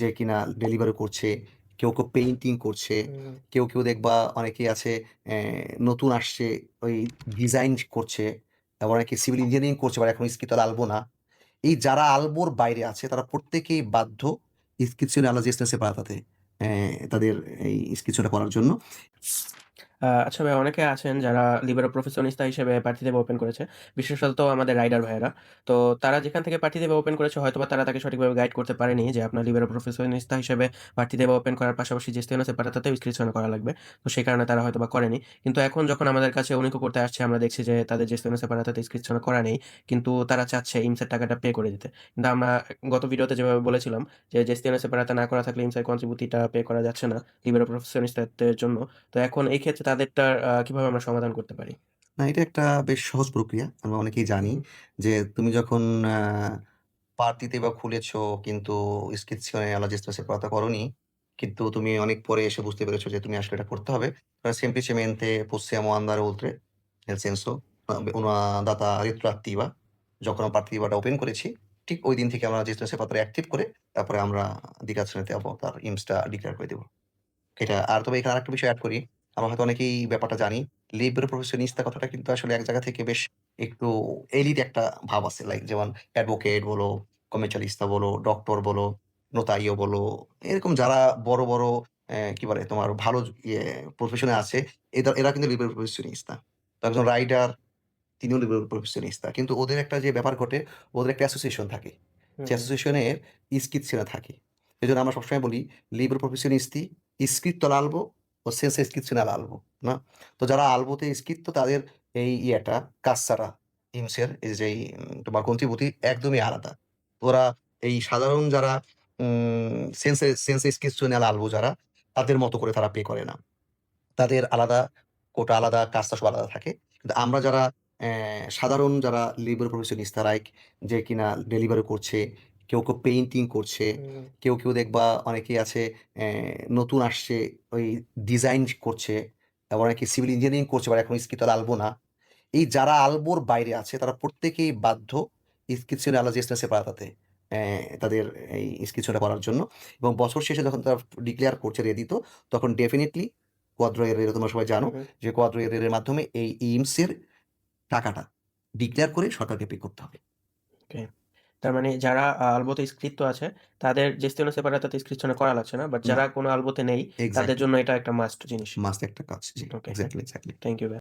যে কিনা ডেলিভারি করছে কেউ কেউ পেইন্টিং করছে কেউ কেউ দেখবা অনেকে আছে নতুন আসছে ওই ডিজাইন করছে আবার অনেকে সিভিল ইঞ্জিনিয়ারিং করছে বা এখন স্কিতল আলবো না। এই যারা আলবোর বাইরে আছে তারা প্রত্যেকেই বাধ্য স্কিৎসিওনে অ্যালার্জিস্টেন্সে জেস্টেন্সে পাতাতে তাদের এই স্কিচটা করার জন্য। আচ্ছা ভাই অনেকে আছেন যারা লিবেরো প্রফেশনিস্তা হিসেবে প্রার্থী দেবে ওপেন করেছে। বিশেষত আমাদের রাইডার ভাইয়েরা। তো তারা যেখান থেকে প্রার্থী দেবে ওপেন করেছে, হয়তোবা তারা তাকে সঠিকভাবে গাইড করতে পারেনি যে আপনার লিবেরো প্রফেশনিস্তা হিসেবে প্রার্থী দেবে ওপেন করার পাশাপাশি জেস্টিওনো সেপারাতাতেও ইনস্ক্রিপশন করা লাগবে। তো সেই কারণে তারা হয়তোবা করেনি। কিন্তু এখন যখন আমাদের কাছে উনিকো করতে আসছে, আমরা দেখছি যে তাদের জেস্টিওনো সেপারাতাতে ইনস্ক্রিপশন করা নেই। কিন্তু তারা চাচ্ছে ইমসের টাকাটা পে করে দিতে। কিন্তু আমরা গত ভিডিওতে যেভাবে বলেছিলাম যে জেস্টিওনো সেপারাতা না করা থাকলে ইমসের কন্ট্রিবিউটিটা পে করা যাচ্ছে না লিবেরো প্রফেশনিস্তাদের জন্য। তো এখন এই ক্ষেত্রে তাদেরটা কীভাবে আমরা সমাধান করতে পারি? না এটা একটা বেশ সহজ প্রক্রিয়া। আমরা অনেকেই জানি যে তুমি যখন আ প্রার্থীতে বা খুলেছো কিন্তু gestione separata করোনি। কিন্তু তুমি অনেক পরে এসে বুঝতে পেরেছ যে তুমি আসলে এটা করতে হবে। Semplicemente possiamo andare oltre, nel senso una data retroattiva যখন আমরা সেবাটা ওপেন করেছি, ঠিক ওই দিন থেকে আমরা gestione separata অ্যাক্টিভ করে তারপরে আমরা dichiarazione দেব তার ইমসটা ডিক্লেয়ার করে দেব। এটা আর তবে এখানে আরেকটা বিষয় এড করি। আমরা হয়তো অনেকেই ব্যাপারটা জানি। লিবেরো প্রফেশনিস্তা কথাটা কিন্তু আসলে এক জায়গা থেকে বেশ একটু এলিট একটা ভাব আছে। লাইক যেমন অ্যাডভোকেট বলো, কমের্শিয়ালিস্তা বলো, ডক্টর বলো, নোতাইও বলো, এরকম যারা বড়, বড় কি বলে তোমার ভালো ইয়ে প্রফেশনে আছে এদা এরা কিন্তু লিবেরো প্রফেশনিস্তা। তো একজন রাইডার তিনিও লিবেরো প্রফেশনিস্তা। কিন্তু ওদের একটা যে ব্যাপার ঘটে, ওদের একটা অ্যাসোসিয়েশন থাকে। যে। অ্যাসোসিয়েশনের iscrizione থাকে। এজন্য আমরা সবসময় বলি লিবেরো প্রফেশনিস্তি iscritto all'albo o senza iscrizione all'albo না? তো যারা আলবোতে iscritto তাদের এই ইয়েটা কাচ্চারা ইমসের এই যে তোমার কন্ট্রিবিউটি একদমই আলাদা। ওরা এই সাধারণ যারা senza senza iscrizione all'albo যারা তাদের মতো করে তারা পে করে না। তাদের আলাদা কোটা আলাদা, কাজটা সব আলাদা থাকে। কিন্তু আমরা যারা সাধারণ যারা লিবেরো প্রফেশনিস্তা লাইক যে কিনা ডেলিভারি করছে, কেউ কেউ পেইন্টিং করছে, কেউ কেউ দেখবা অনেকে আছে নতুন আসছে ওই ডিজাইন করছে আবার অনেকে সিভিল ইঞ্জিনিয়ারিং করছে বা এখন স্কিতল আলবো না। এই যারা আলবোর বাইরে আছে তারা প্রত্যেকেই বাধ্য gestione separatতে অ্যা তাদের এই iscrizione করার জন্য এবং বছর শেষে যখন তারা ডিক্লেয়ার করছে রেডিত তখন ডেফিনিটলি quadro errore তোমরা সবাই জানো। যে errore এর মাধ্যমে এই ইমসের টাকাটা ডিক্লেয়ার করে সরকারকে পে করতে হবে। তার মানে যারা আলবতে ইনস্ক্রিপ্ট আছে তাদের জেস্টিওনো সেপারাতাতে ইনস্ক্রিপশনে করা লাগছে না। বাট যারা কোনো আলবতে নেই তাদের জন্য এটা একটা মাস্ট জিনিস। মাস্ট একটা কাজ। জি, okay. Exactly exactly thank you.